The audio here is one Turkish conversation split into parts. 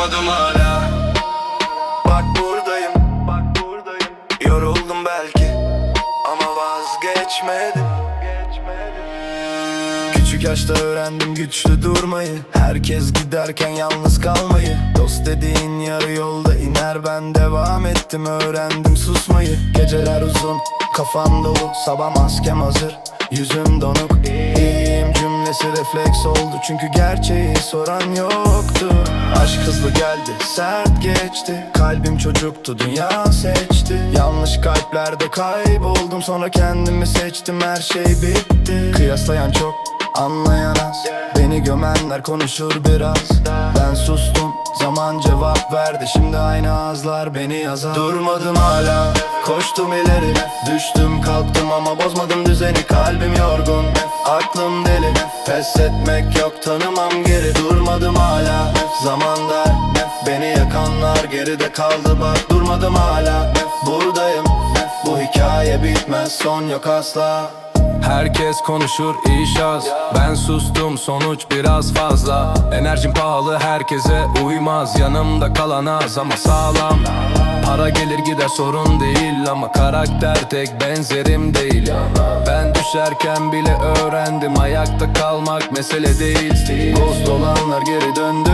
Durmadım hala. Bak buradayım Bak buradayım. Yoruldum belki Ama vazgeçmedim. Küçük yaşta öğrendim güçlü durmayı. Herkes giderken yalnız kalmayı. Dost dediğin yarı yolda iner Ben devam ettim öğrendim susmayı. Geceler uzun kafam dolu Sabah maskem hazır Yüzüm donuk. İyiyim cümlesi refleks oldu Çünkü gerçeği soran yoktu Aşk hızlı geldi sert geçti. Kalbim çocuktu dünya seçti. Yanlış kalplerde kayboldum Sonra kendimi seçtim. Her şey bitti. Kıyaslayan çok Anlayan az. Beni gömenler konuşur biraz. Ben sustum Zaman cevap verdi. Şimdi aynı ağızlar beni yazar. Durmadım hala Koştum ileri. Düştüm kalktım ama bozmadım düzeni. Kalbim yorgun Aklım deli. Pes etmek yok tanımam geri. Durmadım hala Zaman dar Beni yakanlar geride kaldı bak. Durmadım hala Buradayım. Bu hikaye bitmez son yok asla. Herkes konuşur iş az Ben sustum sonuç biraz fazla. Enerjim pahalı herkese uymaz. Yanımda kalan az ama sağlam Para gelir gider sorun değil Ama karakter tek benzerim değil. Ben düşerken bile öğrendim Ayakta kalmak mesele değil. Ghost olanlar geri döndü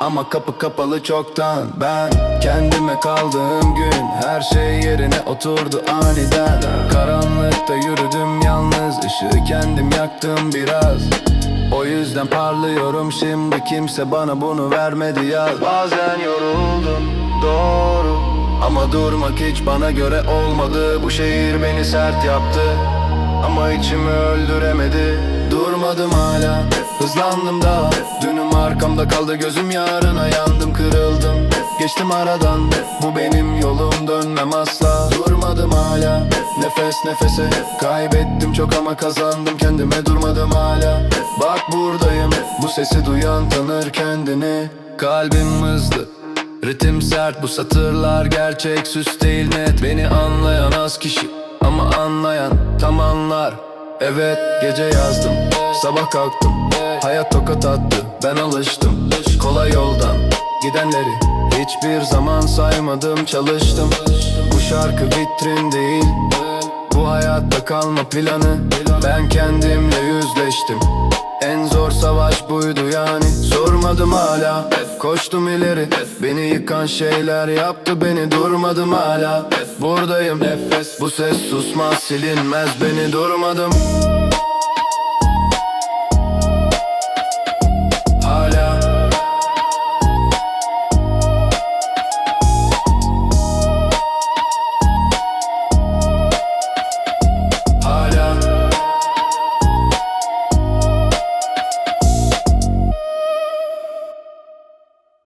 ama kapı kapalı çoktan. Ben kendime kaldığım gün Her şey yerine oturdu aniden. Karanlıkta yürüdüm yalnız Işığı kendim yaktım biraz. O yüzden parlıyorum şimdi Kimse bana bunu vermedi yaz. Bazen yoruldum doğru. Ama durmak hiç bana göre olmadı. Bu şehir beni sert yaptı. Ama içimi öldüremedi. Durmadım hala. Hızlandım daha Dünüm arkamda kaldı. Gözüm yarına yandım. Kırıldım. Geçtim aradan. Bu benim yolum. Dönmem asla. Durmadım hala. Nefes nefese Kaybettim. Çok ama kazandım kendime. Durmadım hala. Bak buradayım. Bu sesi duyan tanır kendini. Kalbim hızlı Ritim sert bu satırlar gerçek süs değil net. Beni anlayan az kişi ama anlayan tam anlar. Evet gece yazdım sabah kalktım. Hayat tokat attı ben alıştım. Kolay yoldan gidenleri Hiçbir zaman saymadım çalıştım. Bu şarkı vitrin değil Bu hayatta kalma planı. Ben kendimle yüzleştim. En zor savaş buydu yani. Sormadım hala. Koştum ileri. Beni yıkan şeyler yaptı beni. Durmadım hala. Buradayım. Bu ses susmaz silinmez. Beni durmadım